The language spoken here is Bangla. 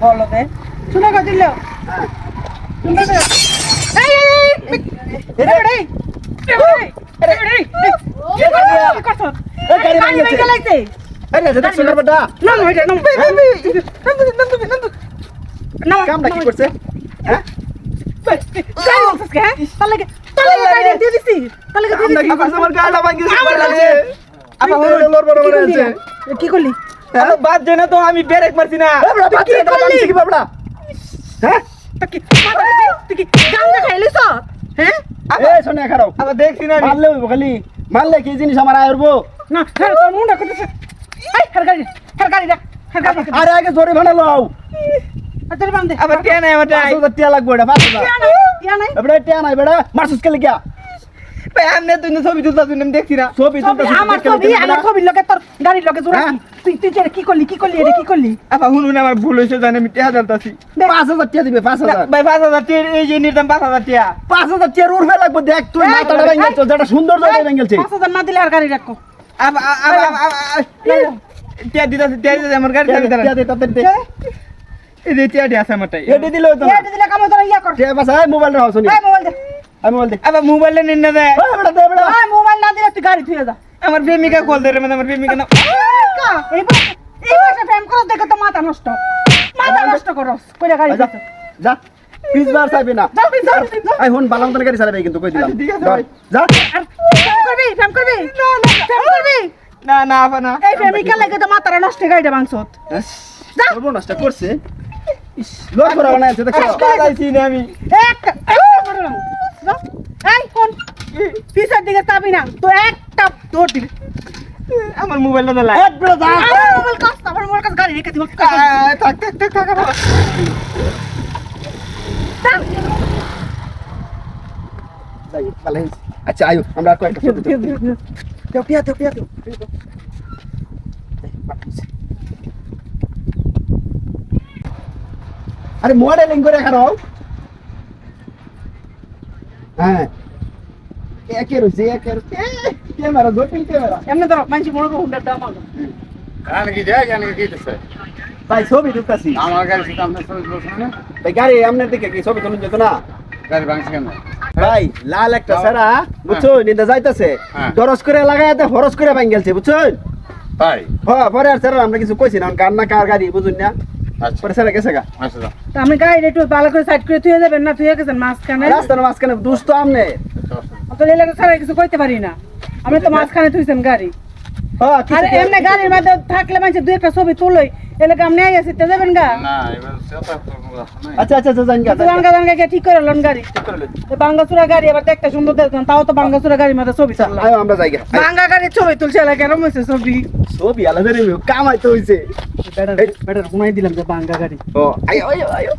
বলো দে শুনে কো দিল গাড়ি গাড়ি কামটা কি করছে হ্যাঁ গাড়ি তাহলে তাহলে গাড়ি দিয়ে দিছি আমার গাড়িটা ভাঙিয়েছে কি করলি? হ্যাঁ? বাদ দে না তো আমি ব্রেক মারছি না। এটা ভাঙছে কি বাবড়া হ্যাঁ? তুই কি কি গাঙ্গা খাইলিস হ্যাঁ? এ শোনে খারাপ। আবার দেখছি না মারলে হইব খালি। মারলে কি জিনিস আমার আয় উঠবো? না হ্যাঁ তোর মুন্ডা করতেছে এই হের গাড়ি হের গাড়ি রাখ হের গাড়ি আরে আগে জোরে ভাড়া লও আবার কে নাই আমার টিয়া লাগবে এটা পাঁচ নাই। নাই এবারে টিয়া নাই। বেড়া মারছুস কে লিগা তুই ছবি তুলতা তুই দেখছি না। ছবি ছবি, আমার ছবি আমার ছবির লগে তোর গাড়ির লগে জোড়া হ্যাঁ? তুই তুই যে কি করলি কি করলি এটা কি করলি? আপা শুনুন আমার ভুল হয়েছে জানি আমি টিয়া জানতাছি পাঁচ হাজার টিয়া দিবে পাঁচ হাজার। ভাই পাঁচ হাজার টিয়া এই যে নিতাম পাঁচ হাজার টিয়া। পাঁচ হাজার টিয়ার উঠবে লাগবে দেখ তুই মাথাটা ভেঙে চল যেটা সুন্দর জায়গায় ভেঙে গেছে। না দিলে আর গাড়ি রাখো। আবা আবা টিয়া দিতাছি টিয়া দিতাছি আমার গাড়ি চাবি টিয়া দাঁড়ান দে এই যে টিয়া দিয়ে আছে আমারটাই। এডি দিলে হতো এটা দিলে কামে তোরা ইয়া কর টিয়া পাস মোবাইল দে। আমি মোবাইল দে আবার মোবাইলে নিন না দে মোবাইল না দিলে তুই গাড়ি থুয়ে যা। আমার প্রেমিকা কল মানে আমার প্রেমিকা না। এই বয়সে প্রেম করো দেখে তো মাথা নষ্ট। মাথা নষ্ট করস কইরা গাড়ি যা যা। পিস বার চাইবি না। আই হুন বালাম তোর গাড়ি চালাবে কিন্তু কই দিলাম। ঠিক আছে যা। করবি প্রেম করবি? না না। প্রেম করবি? না না আপা না। এই প্রেমিকা লাগে তো মাথাটা নষ্ট গাড়িটা যা। সর্বনাশটা করছে। ইস লোক করা বানাইছে দেখো। পালাইছি না আমি। ফোন পিছের দিকে চাবি না তো একটা দৌড় দিবি আমার মোবাইলটা না বেটা যা আমার মোবাইল কাজ আমার মোবাইল কাজ গাড়ি রেখে দিব। থাক থাক থাক থাক পালাই। আচ্ছা আয়ু আমরা আর কয়েকটা ফটো দেও পিয়া দেও পিয়া দেও। আরে মডেলিং করে খারাপ হ্যাঁ। একে রয়েছে একে ক্যামেরা জটিল ক্যামেরা। এমনি ধরো মানুষ মনে করো হুন্ডার দাম আলো কানে কি দেয় কানে কি দিতেছে ভাই ছবি ঢুকতাছি। আমার গাড়ি সেটা আপনার ছবি তুলছেন না ভাই গাড়ি আপনার দিকে কি ছবি তুলুন যেত না? গাড়ি ভাঙছে কেন? ভাই লাল একটা সারা বুঝছ নিন্দা যাইতাছে। হ্যাঁ। দরস করে লাগাইতে হরস করে ভাঙ গেলছে বুঝছেন? তাই? হ্যাঁ পরে আর স্যার আমরা কিছু কইছি না কার না কার গাড়ি বুঝুন না। আচ্ছা। পরে স্যার গেছে গা। আচ্ছা আমি গাড়ি একটু ভালো করে সাইড করে থুয়ে যাবেন না? থুয়ে গেছেন মাঝখানে? রাস্তার মাঝখানে দুষ্ট আমনে। তো এই লাগে ছাড়া কিছু কইতে পারি না। আমি তো মাঝখানে থুইছেন গাড়ি। হ্যাঁ আর এমনি গাড়ির মধ্যে থাকলে মানুষ দুই একটা ছবি তুলই। এলাকা আপনি আই আসিতে যাবেন গা। না এবার সেটা তো রাস্তা নাই আচ্ছা আচ্ছা আচ্ছা জানি গা, তো জানি গা। বাঙ্গা বাঙ্গা গিয়ে ঠিক করে লন গাড়ি। গাড়ি আবার দেখতে সুন্দর দেখতাম তাও তো বাঙ্গাচুরা গাড়ির মধ্যে ছবি আচ্ছা, তুললাম। আয়ো আমরা যাই বাঙ্গা গাড়ির ছবি তুলছে এলাকা কেরম হয়েছে ছবি। ছবি আলাদা রে কামাইতে হইছে। বেটার বেটার ঘুমাই দিলাম যে বাঙ্গা গাড়ি। ও আয়ো আয়ো আয়ো।